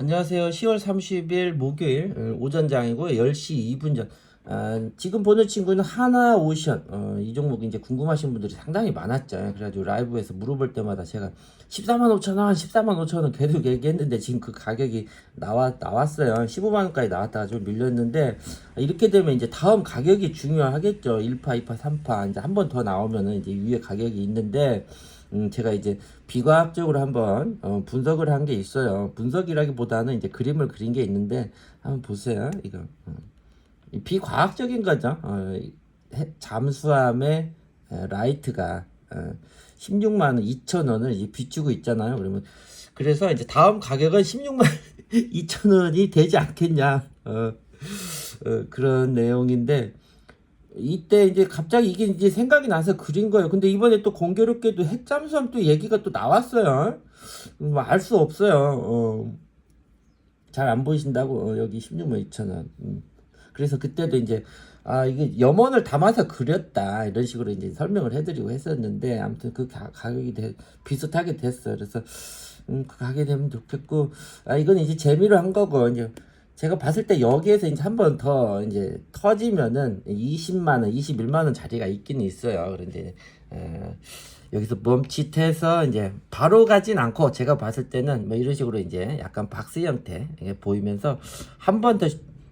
안녕하세요. 10월 30일 목요일 어, 오전 장이고 10시 2분 전. 아, 지금 보는 친구는 하나 오션 어, 이 종목 이제 궁금하신 분들이 상당히 많았죠. 그래가지고 라이브에서 물어볼 때마다 제가 14만 5천 원, 14만 5천 원 계속 얘기했는데 지금 그 가격이 나와 나왔어요. 15만 원까지 나왔다가 좀 밀렸는데 이렇게 되면 이제 다음 가격이 중요하겠죠. 1파, 2파, 3파 이제 한 번 더 나오면은 이제 위에 가격이 있는데 음, 제가 이제 비과학적으로 한번 어, 분석을 한 게 있어요. 분석이라기보다는 이제 그림을 그린 게 있는데 한번 보세요. 이거 어. 이 비과학적인 거죠. 어, 잠수함의 에, 라이트가 어, 16만 원, 2천 원을 비추고 있잖아요. 그러면 그래서 이제 다음 가격은 16만 2천 원이 되지 않겠냐. 어, 어, 그런 내용인데 이때 이제 갑자기 이게 이제 생각이 나서 그린 거예요. 근데 이번에 또 공교롭게도 핵잠수함 또 얘기가 또 나왔어요. 알수 없어요. 어, 잘 안 보이신다고 어, 여기 16만 2천 원. 음. 그래서 그때도 이제 아 이게 염원을 담아서 그렸다 이런 식으로 이제 설명을 해드리고 했었는데 아무튼 그 가, 가격이 되, 비슷하게 됐어요. 그래서 음, 그 가게 되면 좋겠고 아 이건 이제 재미로 한 거고 이제 제가 봤을 때 여기에서 이제 한 번 더 이제 터지면은 20만 원, 21만 원 자리가 있긴 있어요. 그런데 에, 여기서 멈칫해서 이제 바로 가진 않고 제가 봤을 때는 뭐 이런 식으로 이제 약간 박스 형태 이게 보이면서 한 번 더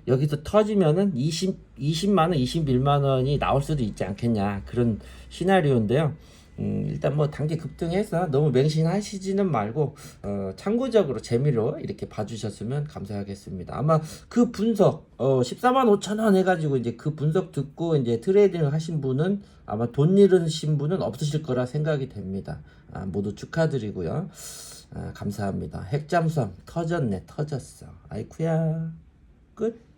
여기서 터지면은 20 20만 원, 21만 원이 나올 수도 있지 않겠냐 그런 시나리오인데요. 음, 일단 뭐 단기 급등해서 너무 맹신하시지는 말고 어, 참고적으로 재미로 이렇게 봐주셨으면 감사하겠습니다. 아마 그 분석 어, 14만 5천 원 해가지고 이제 그 분석 듣고 이제 트레이딩을 하신 분은 아마 돈 잃으신 분은 없으실 거라 생각이 됩니다. 아, 모두 축하드리고요. 아, 감사합니다. 핵잠수함 터졌네 터졌어. 아이쿠야 끝.